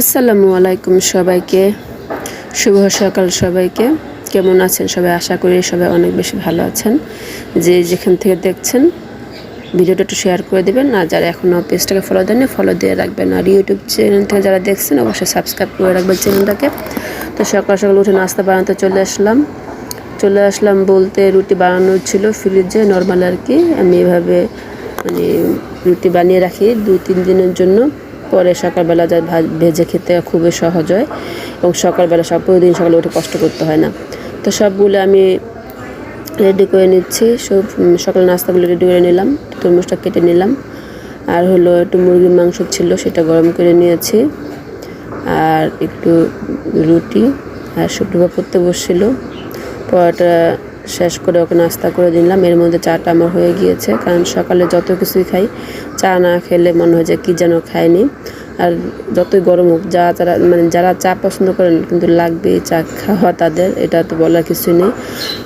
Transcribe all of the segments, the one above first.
আসসালামু আলাইকুম সবাইকে। শুভ সকাল সবাইকে। কেমন আছেন সবাই? আশা করি সবাই অনেক বেশি ভালো আছেন। যে যেখান থেকে দেখছেন, ভিডিওটা একটু শেয়ার করে দেবেন। আর যারা এখনও পেজটাকে ফলো দেননি ফলো দিয়ে রাখবেন। আর ইউটিউব চ্যানেল থেকে যারা দেখছেন, অবশ্যই সাবস্ক্রাইব করে রাখবেন চ্যানেলটাকে তো সকাল সকাল উঠে নাস্তা বানাতে চলে আসলাম। চলে আসলাম বলতে রুটি বানানো ছিল ফ্রিজে নর্মাল আর কি। আমি এভাবে মানে রুটি বানিয়ে রাখি দু তিন দিনের জন্য। পরে সকালবেলা যা ভেজে খেতে খুবই সহজ হয় এবং সকালবেলা সব প্রতিদিন সকালে উঠে কষ্ট করতে হয় না। তো সবগুলো আমি রেডি করে নিচ্ছি। সব সকালে নাস্তাগুলো রেডি করে নিলাম, তরমুজটা কেটে নিলাম। আর হলো একটু মুরগির মাংস ছিল, সেটা গরম করে নিয়েছি। আর একটু রুটি আর শুক্তো করতে বসছিল। পরোটা শেষ করে ওকে নাস্তা করে দিলাম। এর মধ্যে চাটা আমার হয়ে গিয়েছে, কারণ সকালে যত কিছুই খাই, চা না খেলে মনে হয় যে কী যেন খায়নি আর যতই গরম হোক যা যারা মানে যারা চা পছন্দ করেন, কিন্তু লাগবে চা খাওয়া তাদের, এটা তো বলার কিছু নেই।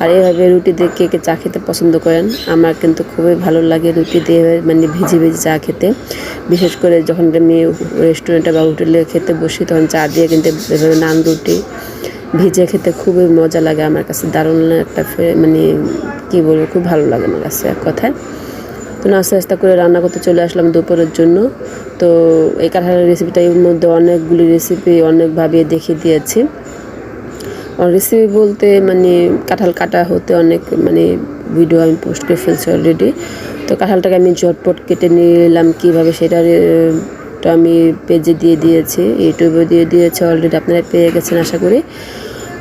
আর এভাবে রুটি দিয়ে কে কে চা খেতে পছন্দ করেন, আমার কিন্তু খুবই ভালো লাগে রুটি দিয়ে মানে ভেজে ভেজে চা খেতে। বিশেষ করে যখন আমি রেস্টুরেন্টে বা হোটেলে খেতে বসি, তখন চা দিয়ে কিন্তু নান রুটি ভিজে খেতে খুবই মজা লাগে আমার কাছে। দারুণ একটা মানে কী বলব, খুব ভালো লাগে আমার কাছে এক কথায়। তো আস্তে আস্তে করে রান্না করতে চলে আসলাম দুপুরের জন্য। তো এই কাঁঠালের রেসিপিটা এর মধ্যে অনেকগুলি রেসিপি অনেকভাবে দেখিয়ে দিয়েছি। রেসিপি বলতে মানে কাঁঠাল কাটা হতে অনেক মানে ভিডিও আমি পোস্ট করে ফেলছি অলরেডি তো কাঁঠালটাকে আমি ঝটপট কেটে নিলাম কীভাবে সেটা তো আমি পেজে দিয়ে দিয়েছি ইউটিউবে দিয়ে দিয়েছি অলরেডি আপনারা পেয়ে গেছেন আশা করি।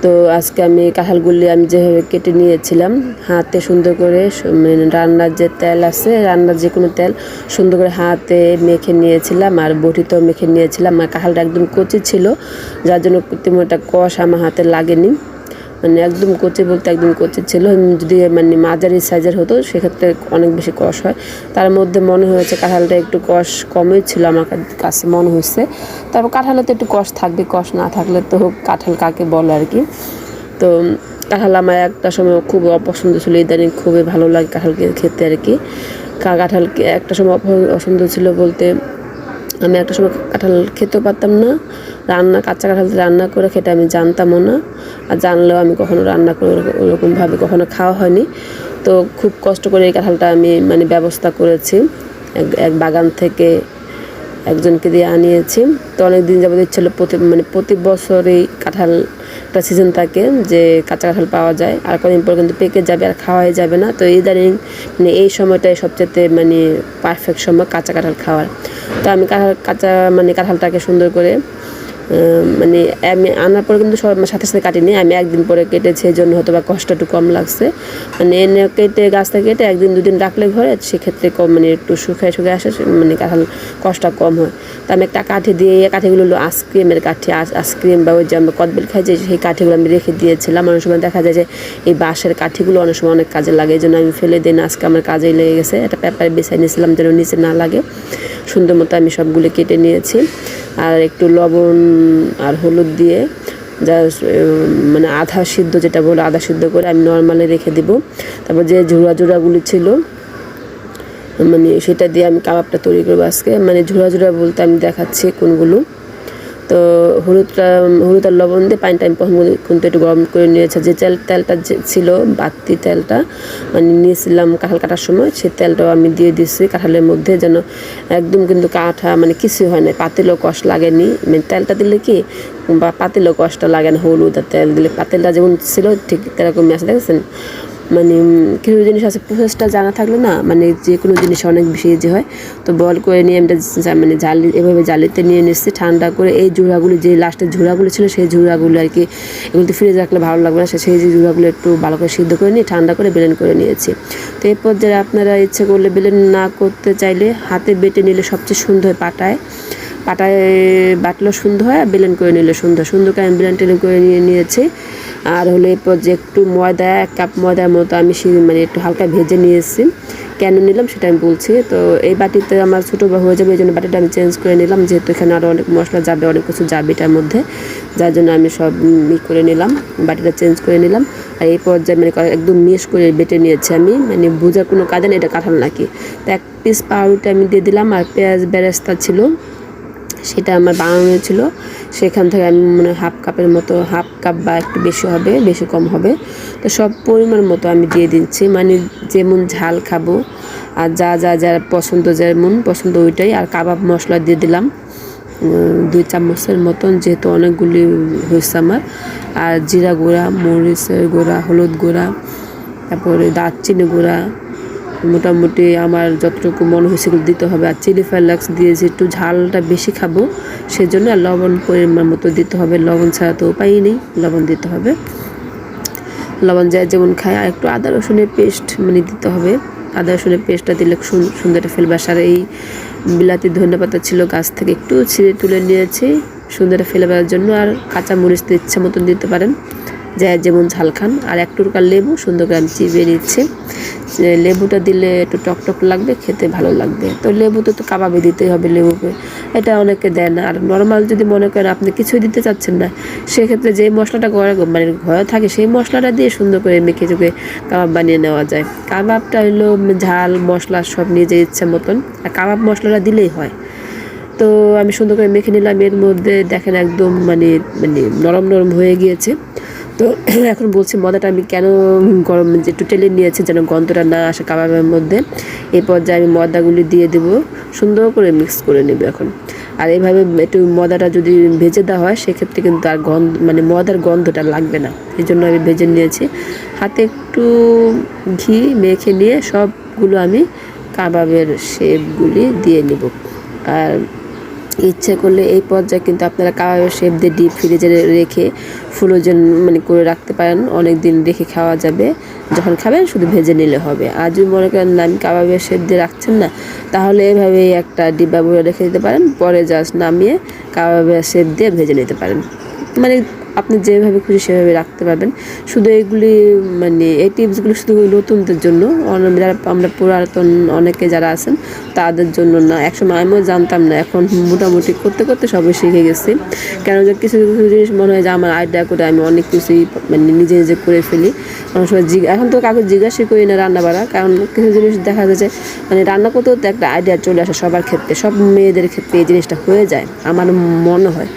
তো আজকে আমি কাঁঠালগুলি আমি যেভাবে কেটে নিয়েছিলাম, হাতে সুন্দর করে মানে রান্নার যে তেল আছে, রান্নার যে কোনো তেল সুন্দর করে হাতে মেখে নিয়েছিলাম আর বটিতেও মেখে নিয়েছিলাম। আর কাঁঠালটা একদম কচি ছিল, যার জন্য তেমন একটা কষ আমার হাতে লাগেনি। মানে একদম কচি বলতে একদম কচি ছিল, যদি মানে মাঝারি সাইজের হতো, সেক্ষেত্রে অনেক বেশি কষ হয়। তার মধ্যে মনে হয়েছে কাঁঠালটা একটু কষ কমই ছিল আমার কাছে মনে হয়েছে। তারপর কাঁঠালে তো একটু কষ থাকবে, কষ না থাকলে তো কাঁঠাল কাকে বলে আর কি। তো কাঁঠাল আমার একটা সময় খুব অপছন্দ ছিল, ইদানিং খুবই ভালো লাগে কাঁঠালকে খেতে আর কি। কা- কাঁঠালকে একটা সময় অপছন্দ ছিল বলতে আমি একটা সময় কাঁঠাল খেতেও পারতাম না। রান্না, কাঁচা কাঁঠাল রান্না করে খেতে আমি জানতামও না। আর জানলেও আমি কখনো রান্না করে ওরকম- ওরকমভাবে কখনো খাওয়া হয়নি। তো খুব কষ্ট করে এই কাঁঠালটা আমি মানে ব্যবস্থা করেছি। এক বাগান থেকে একজনকে দিয়ে আনিয়েছি। তো অনেক দিন যাবত ছিল প্রতি মানে প্রতি বছরই কাঁঠাল একটা সিজন থাকে যে কাঁচা কাঁঠাল পাওয়া যায়, আর কদিন পর কিন্তু পেকে যাবে আর খাওয়াই যাবে না। তো ইদানিং মানে এই সময়টাই সবচেয়ে মানে পারফেক্ট সময় কাঁচা কাঁঠাল খাওয়ার। তো আমি কাঁঠাল, কাঁচা মানে কাঁঠালটাকে সুন্দর করে মানে আমি আনার পরে কিন্তু সব সাথে সাথে কাটিনি, আমি একদিন পরে কেটেছি, এই জন্য হয়তো বা কষ্ট একটু কম লাগছে। মানে এনে কেটে, গাছটা কেটে একদিন, দুদিন রাখলে ঘরে, সেক্ষেত্রে কম মানে একটু শুকায় শুকায় আসে মানে কাঁঠাল কষ্টটা কম হয়। তা আমি একটা কাঠি দিয়ে, এই কাঠিগুলো হলো আইসক্রিমের কাঠি আইসক্রিম বা ওই যে আমরা কদবেল খাই যে, সেই কাঠিগুলো আমি রেখে দিয়েছিলাম। অনেক সময় দেখা যায় যে, এই বাঁশের কাঠিগুলো অনেক সময় অনেক কাজে লাগে, এই জন্য আমি ফেলে দিই না, আজকে আমার কাজেই লেগে গেছে। একটা পেপারে বেছাই নিয়েছিলাম যেন নিচে না লাগে। সুন্দর মতো আমি সবগুলো কেটে নিয়েছি। আর একটু লবণ আর হলুদ দিয়ে যা মানে আধা সিদ্ধ যেটা বলো আধা সিদ্ধ করে আমি নর্মালি রেখে দিব। তারপর যে ঝুড়া ঝুড়াগুলি ছিল মানে সেটা দিয়ে আমি কাবাবটা তৈরি করব আজকে। মানে ঝুড়া ঝুড়া বলতে আমি দেখাচ্ছি কোনগুলো। তো হলুদটা হলুদ আর লবণ দিয়ে পানিটা আমি প্রথম কিন্তু একটু গরম করে নিয়েছে। যে তেল, তেলটা যে ছিল বাতি তেলটা মানে নিয়েছিলাম কাঁঠাল কাটার সময়, সেই তেলটাও আমি দিয়ে দিয়েছি কাঁঠালের মধ্যে যেন একদম কিন্তু কাঁঠা মানে কিছুই হয় না, পাতিলও কষ লাগেনি। মানে তেলটা দিলে কি, বা পাতিলও কষ্ট লাগে না, হলুদ আর তেল দিলে। পাতিলটা যেমন ছিল, ঠিক এরকমই আছে, দেখেছেন? মানে কিছু জিনিস আছে প্রসেসটা জানা থাকলে না মানে যে কোনো জিনিস অনেক বেশি ইজি হয়। তো বল করে নিয়ে আমি এটা জা- মানে জালি, এভাবে জালিতে নিয়ে নিচ্ছি, ঠান্ডা করে এই ঝুড়াগুলো যে লাস্টের ঝুড়াগুলো ছিল, সেই ঝুড়াগুলো আর কি এগুলো তো ফ্রিজে রাখলে ভালো লাগবে না। সেই যে ঝুড়াগুলো একটু ভালো করে সিদ্ধ করে নিয়ে, ঠান্ডা করে বেলেন করে নিয়েছি। তো এই পর্যায়ে আপনারা ইচ্ছে করলে বেলেন না করতে চাইলে হাতে বেটে নিলে সবচেয়ে সুন্দর পাটায়। পাটায় বাটলো সুন্দর হয় আর ব্লেন্ড করে নিলে সুন্দর। সুন্দর করে আমি ব্লেন্ড টেলেন করে নিয়ে নিয়েছি। আর হলো এরপর যে একটু ময়দা, এক কাপ ময়দার মতো আমি মানে একটু হালকা ভেজে নিয়েছি। কেন নিলাম সেটা আমি বলছি। তো এই বাটিতে আমার ছোটো হয়ে যাবে, এই জন্য বাটিটা আমি চেঞ্জ করে নিলাম। যেহেতু এখানে আরও অনেক মশলা যাবে, অনেক কিছু যাবে এটার মধ্যে। যার জন্য আমি সব ই করে নিলাম, বাটিটা চেঞ্জ করে নিলাম। আর এই পর্যায়ে মানে একদম মিশ করে বেটে নিয়েছি আমি। মানে বোঝার কোনো কাজে না এটা কাঁঠাল নাকি। তো এক পিস পাউরুটি আমি দিয়ে দিলাম। আর পেঁয়াজ বেরেস্তা ছিল। সেটা আমার বানানো ছিল। সেখান থেকে আমি মানে হাফ কাপের মতো হাফ কাপ বা একটু বেশি হবে, বেশি কম হবে। তো সব পরিমাণ মতো আমি দিয়ে দিচ্ছি। মানে যেমন ঝাল খাব, আর যা যা, যার পছন্দ, যেমন পছন্দ ওইটাই। আর কাবাব মশলা দিয়ে দিলাম দুই চামচের মতন, যেহেতু অনেকগুলি হয়েছে আমার। আর জিরা গুঁড়া, মরিচের গুঁড়া, হলুদ গুঁড়া, তারপরে দারচিনি গুঁড়া মোটামুটি আমার যতটুকু মনে হয়েছে দিতে হবে। আর চিলি ফ্লেক্স যে একটু ঝালটা বেশি খাব, সেজন্য আর লবণ পরিমাণ মতো দিতে হবে। লবণ ছাড়া তো উপায়ই নেই, লবণ দিতে হবে। লবণ যায় যেমন খায়, আর একটু আদা রসুনের পেস্ট মানে দিতে হবে। আদা রসুনের পেস্টটা দিলে সুন- সুন্দর একটা ফ্লেভার আর এই বিলাতি ধনে পাতা ছিল গাছ থেকে একটু ছিঁড়ে তুলে নিয়েছি, সুন্দর ফ্লেভারের জন্য। আর কাঁচা মরিচ ইচ্ছা মতন দিতে পারেন। যা যেমন ঝাল খান আর এক টুকরা লেবু, সুন্দর করে আমি চিবিয়ে নিচ্ছি। লেবুটা দিলে একটু টক টক লাগবে, খেতে ভালো লাগবে। তো লেবু তো তো কাবাবে দিতেই হবে লেবুকে। এটা অনেকে দেয় না। আর নর্মাল যদি মনে করেন আপনি কিছুই দিতে চাচ্ছেন না, সেক্ষেত্রে যে মশলাটা ঘরে মানে ঘরে থাকে, সেই মশলাটা দিয়ে সুন্দর করে মেখে চুকে কাবাব বানিয়ে নেওয়া যায়। কাবাবটা হলো ঝাল, মশলা, সব নিজের ইচ্ছা মতন। আর কাবাব মশলাটা দিলেই হয়। তো আমি সুন্দর করে মেখে নিলাম। এর মধ্যে দেখেন একদম মানে মানে নরম নরম হয়ে গিয়েছে। তো এখন বলছি মদাটা আমি কেন গরম যে একটু টেলে নিয়েছি যেন গন্ধটা না আসে কাবাবের মধ্যে। এই পর্যায়ে আমি মদাগুলি দিয়ে দেব, সুন্দর করে মিক্স করে নেব এখন। আর এইভাবে একটু মদাটা যদি ভেজে দেওয়া হয়, সেক্ষেত্রে কিন্তু আর গন্ধ মানে মদার গন্ধটা লাগবে না। এই জন্য আমি ভেজে নিয়েছি। হাতে একটু ঘি মেখে নিয়ে সবগুলো আমি কাবাবের শেপগুলি দিয়ে নেব। আর ইচ্ছে করলে এই পর্যায়ে কিন্তু আপনারা কাবাবের শেপ দিয়ে ডিপ ফ্রিজে রেখে ফ্রোজেন মানে করে রাখতে পারেন। অনেক দিন রেখে খাওয়া যাবে। যখন খাবেন শুধু ভেজে নিলে হবে। আর যদি মনে করেন নাম কাবাবের শেপ দিয়ে রাখছেন না, তাহলে এভাবে একটা ডিব্বা ভরে রেখে দিতে পারেন। পরে জাস্ট নামিয়ে কাবাবের শেপ দিয়ে ভেজে নিতে পারেন। মানে আপনি যেভাবে খুশি সেভাবে রাখতে পারবেন। শুধু এগুলি মানে এই টিপসগুলো শুধু নতুনদের জন্য। যারা, আমরা পুরাতন অনেকে যারা আছেন, তাদের জন্য না। একসময় আমিও জানতাম না। এখন মোটামুটি করতে করতে সবাই শিখে গেছি। কেন যে কিছু কিছু জিনিস মনে হয় যে আমার আইডিয়া করে আমি অনেক কিছুই মানে নিজে নিজে করে ফেলি। অনেক সময় এখন তো কাউকে জিজ্ঞাসা করি না রান্না বাড়া কারণ কিছু জিনিস দেখা যাচ্ছে মানে রান্না করতেও তো একটা আইডিয়া চলে আসে সবার ক্ষেত্রে। সব মেয়েদের ক্ষেত্রে এই জিনিসটা হয়ে যায়, আমার মনে হয়।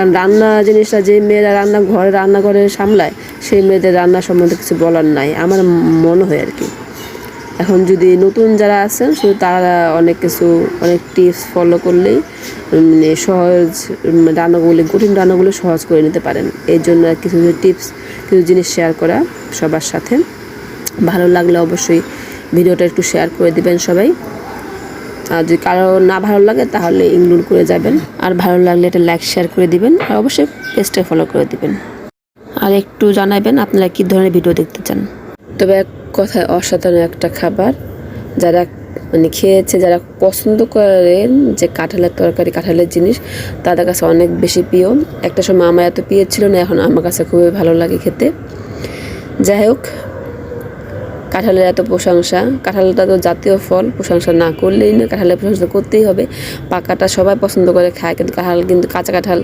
কারণ রান্না জিনিসটা যে মেয়েরা রান্না ঘরে রান্নাঘরে সামলায়, সেই মেয়েদের রান্না সম্বন্ধে কিছু বলার নাই। আমার মনে হয় আর কি। এখন যদি নতুন যারা আছেন, শুধু তারা অনেক কিছু, অনেক টিপস ফলো করলেই মানে সহজ রান্নাগুলি, কঠিন রান্নাগুলো সহজ করে নিতে পারেন। এই জন্য কিছু কিছু টিপস কিছু জিনিস শেয়ার করা সবার সাথে। ভালো লাগলে অবশ্যই ভিডিওটা একটু শেয়ার করে দিবেন সবাই। আর যদি কারও না ভালো লাগে, তাহলে ইগনোর করে যাবেন। আর ভালো লাগলে এটা লাইক শেয়ার করে দিবেন। আর অবশ্যই পেজটা ফলো করে দিবেন। আর একটু জানাবেন আপনারা কী ধরনের ভিডিও দেখতে চান। তবে এক কথায় অসাধারণ একটা খাবার। যারা মানে খেয়েছে, যারা পছন্দ করেন যে কাঁঠালের তরকারি, কাঁঠালের জিনিস, তাদের কাছে অনেক বেশি প্রিয়। একটা সময় আমার এত প্রিয় ছিল না, এখন আমার কাছে খুবই ভালো লাগে খেতে। যাই হোক কাঁঠালের এত প্রশংসা। কাঁঠালটা তো জাতীয় ফল, প্রশংসা না করলেই না কাঁঠালের প্রশংসা করতেই হবে। পাকাটা সবাই পছন্দ করে খায়, কিন্তু কাঁঠাল, কিন্তু কাঁচা কাঁঠাল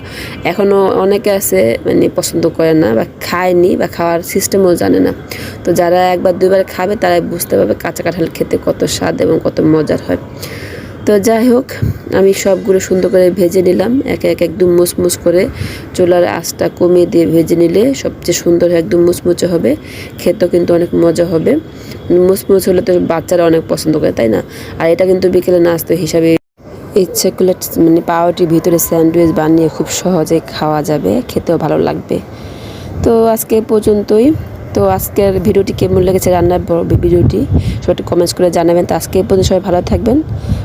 এখনও অনেকে আছে মানে পছন্দ করে না বা খায়নি বা খাওয়ার সিস্টেমও জানে না। তো যারা একবার দুইবার খাবে, তারাই বুঝতে পারবে কাঁচা কাঁঠাল খেতে কত স্বাদ এবং কত মজার হয়। তো যাই হোক, আমি সবগুলো সুন্দর করে ভেজে নিলাম। একে এক একদম মুসমুস করে চুলার আঁচটা কমিয়ে দিয়ে ভেজে নিলে সবচেয়ে সুন্দর একদম মুচমুচে হবে। খেতেও কিন্তু অনেক মজা হবে। মুচমুচ হলে তো বাচ্চারা অনেক পছন্দ করে, তাই না? আর এটা কিন্তু বিকেলে নাস্তা হিসাবে ইচ্ছে করলে মানে পাউরুটির ভিতরে স্যান্ডউইচ বানিয়ে খুব সহজে খাওয়া যাবে, খেতেও ভালো লাগবে। তো আজকে পর্যন্তই। তো আজকের ভিডিওটি কেমন লেগেছে রান্নার ভিডিওটি সবাই কমেন্টস করে জানাবেন। তো আজকে পর্যন্ত সবাই ভালো থাকবেন।